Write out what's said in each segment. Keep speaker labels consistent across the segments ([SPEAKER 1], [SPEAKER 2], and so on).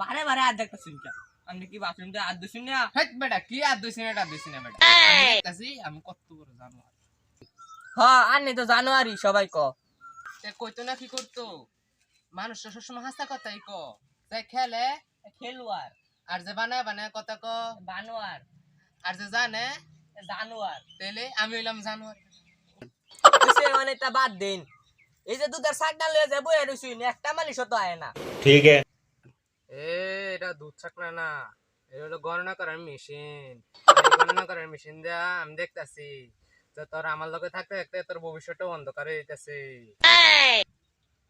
[SPEAKER 1] বারে বারে আর দেখতেছি আমি কি বাথরুম তো আর দোষী না?
[SPEAKER 2] হেট বেটা কি আর দোষী না আর না বেটা? আমি কত বড়
[SPEAKER 1] হ্যাঁ তো জানুয়ারি সবাই ক।
[SPEAKER 2] কইতো না কি করতো? মানুষ সবসময় হাসা কথাই ক। খেলে?
[SPEAKER 1] খেলোয়ার
[SPEAKER 2] আর যে বানায় বানায় কথা ক।
[SPEAKER 1] বানোয়ার।
[SPEAKER 2] আর যে জানে?
[SPEAKER 1] জানোয়ার।
[SPEAKER 2] তেলে আমি হইলাম জানোয়ার।
[SPEAKER 1] মানে বাদ দিন। এই যে দুধের সাকডা লয়ে যাব এর একটা মানুষও তো আয় না।
[SPEAKER 3] ঠিক
[SPEAKER 2] আছে। এটা দুধ ছাকনা না। এটা হলো গণনা করার মেশিন। গণনা করার মেশিন দিয়া আমি দেখতাছি যে তোর আমার লগে থাকতে থাকতে তোর ভবিষ্যৎটা অন্ধকার যেতেছে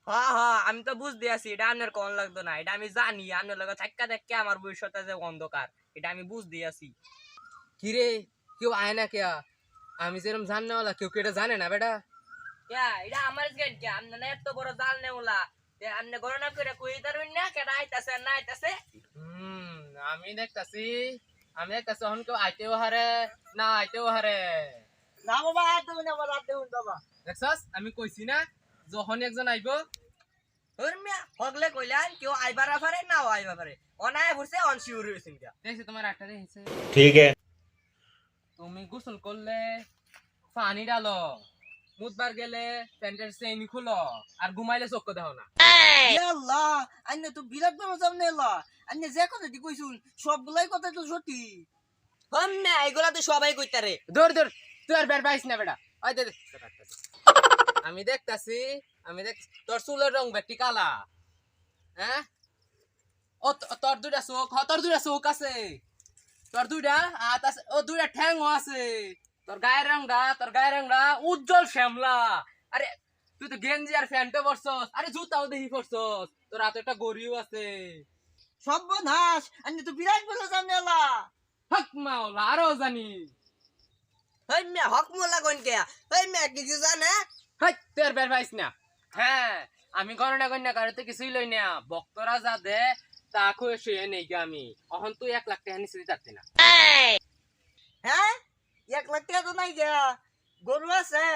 [SPEAKER 1] হ্যাঁ হ্যাঁ আমি তো বুঝতে আছি এটা আপনার কোন লাগতো না এটা আমি জানি আপনার লগে থাক্কা দেখে আমার ভবিষ্যতে যে অন্ধকার এটা আমি বুঝতে আছি।
[SPEAKER 2] কিরে কেউ আয় না কেয়া? আমি যেরকম জাননেওয়ালা কেউ কি এটা জানে না বেটা?
[SPEAKER 1] কে এটা আমার গেট কে আপনি না এত বড় জাল নেওলা তে আপনি গণনা করে কই ধরবেন না কেডা আইতাছে না আইতাছে?
[SPEAKER 2] হুম আমি দেখতাছি আমি দেখতাছি অন কেউ আইতেও হারে না আইতেও হারে।
[SPEAKER 1] না বাবা আর দেবেন আমার আর দেবেন বাবা।
[SPEAKER 2] দেখছস? আমি কইছি না যখন একজন আইব।
[SPEAKER 1] হরমিয়া হগলে কইলান কেউ আইবার পারে না আইবার পারে অনায় ভরছে অনশিউর হইছে
[SPEAKER 2] দেখছি তোমার আটটা দেখেছে।
[SPEAKER 3] ঠিক। আছে
[SPEAKER 2] তুমি গোসল করলে পানি ডালো মুদবার গেলে প্যান্টের চেইন খুলো আর ঘুমাইলে চোখ দেখো না।
[SPEAKER 4] আল্লাহ আন্নে তো বিরাট সামনে আন্নে যে কথা দি কইছুন সবগুলাই কথা তো সত্যি
[SPEAKER 1] হম্মে এগুলা তো সবাই কইতারে
[SPEAKER 2] দৌড় দৌড় তুই আর বের পাইস না বেটা। ওই দে দে। আমি দেখতাছি আমি দেখ তোর চুলের রং বেটি কালা। হ্যাঁ? ও তোর দুইটা চোখ তোর দুইটা চোখ আছে। তোর দুইটা আছে ও দুইটা ঠ্যাংও আছে। তোর গায়ের রংটা তোর গায়ের রংটা উজ্জ্বল শ্যামলা। আরে তুই তো গেঞ্জি আর প্যান্টও পরছস। আরে জুতাও দেখি পরছস। তোর হাতে একটা গড়িও আছে।
[SPEAKER 4] সর্বনাশ! আন্নে তো বিরাট বড় সামনে
[SPEAKER 2] হক মাওলা আরও জানি।
[SPEAKER 1] হম্মে হক মোলা কোন কে হম্মে কিছু জানে?
[SPEAKER 2] হাই তোর বের পাইস না। হ্যাঁ আমি গণনা গণনা করে তো কিছুই লই না। ভক্তরা যা দে তা খুঁয়ে শুয়ে নেই আমি। অহন তুই এক লাখ টাকা নিচে দিতে না।
[SPEAKER 4] হ্যাঁ এক লাখ টাকা তো নাই গিয়া গরু আছে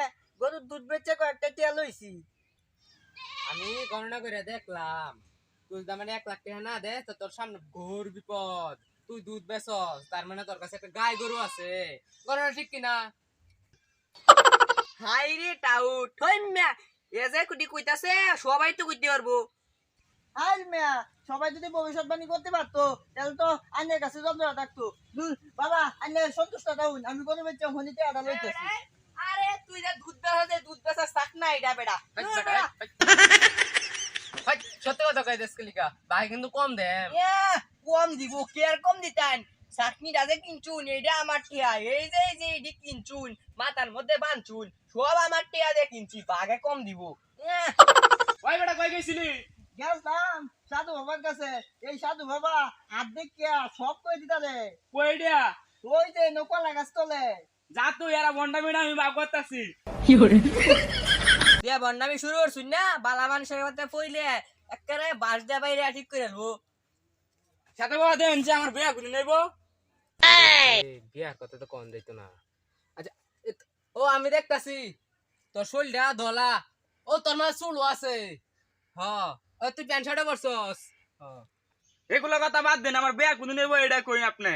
[SPEAKER 4] গরুর দুধ বেচে কয়েকটা টিয়া লইছি
[SPEAKER 2] আমি গণনা করে দেখলাম তুই তার মানে এক লাখ টাকা না দে তো তোর সামনে ঘোর বিপদ। তুই দুধ বেচস তার মানে তোর কাছে একটা গাই গরু আছে। গণনা ঠিক কিনা?
[SPEAKER 1] হাই রে টাউট। হম্মে এ যে কুটি কইতাছে সবাই তো কইতে পারব।
[SPEAKER 4] আর মেয়া সবাই যদি ভবিষ্যৎবাণী করতে পারতো তাহলে তো আন্নের কাছে যন্ত্রণা থাকতো। বাবা আন্নে সন্তুষ্ট থাকুন আমি গরু বেচে হনিতে আদা লইতেছি
[SPEAKER 1] আরে তুই যে দুধ বেচা দুধ বেচা শাক না এটা বেটা
[SPEAKER 2] হাই, বেটা, হাই, হাই। হাই, সত্যি কথা কই দেশ লিখা ভাই কিন্তু কম
[SPEAKER 1] এ, কম দিব কে আর কম দিতেন? কিনছুন এইটা আমার টিয়া এই যে এই যে কিনছুন মাথার মধ্যে বানছুন সব আমার টিয়া দিয়ে কিনছি বাগে কম দিব।
[SPEAKER 2] ওই বেটা কই গেছিলি?
[SPEAKER 4] গেলাম সাধু বাবার কাছে। এই সাধু বাবা হাত দেখিয়া সব কই দিতা রে
[SPEAKER 5] কইডিয়া
[SPEAKER 4] ওই যে নকলা গাছ তলে।
[SPEAKER 5] যা তো এরা বন্ডা মিনা আমি করতাছি।
[SPEAKER 1] দিয়া বন্যামি শুরু করছুন না? বালা মানুষের কথা পইলে একেবারে বাস দিয়া বাইরে ঠিক করে নেব।
[SPEAKER 5] সাথে বাবা দেন যে আমার বিয়া করে নেব।
[SPEAKER 2] বিয়ার কথা তো কম দিত না। আচ্ছা ও আমি দেখতাছি। তোর শরীরটা ধলা। ও তোর মা চুলও আছে। হ। তুই প্যান্ট শার্টও পরছস
[SPEAKER 5] এগুলো কথা বাদ দেন, আমার বেয়া কোনো নেব এটা কই আপনি।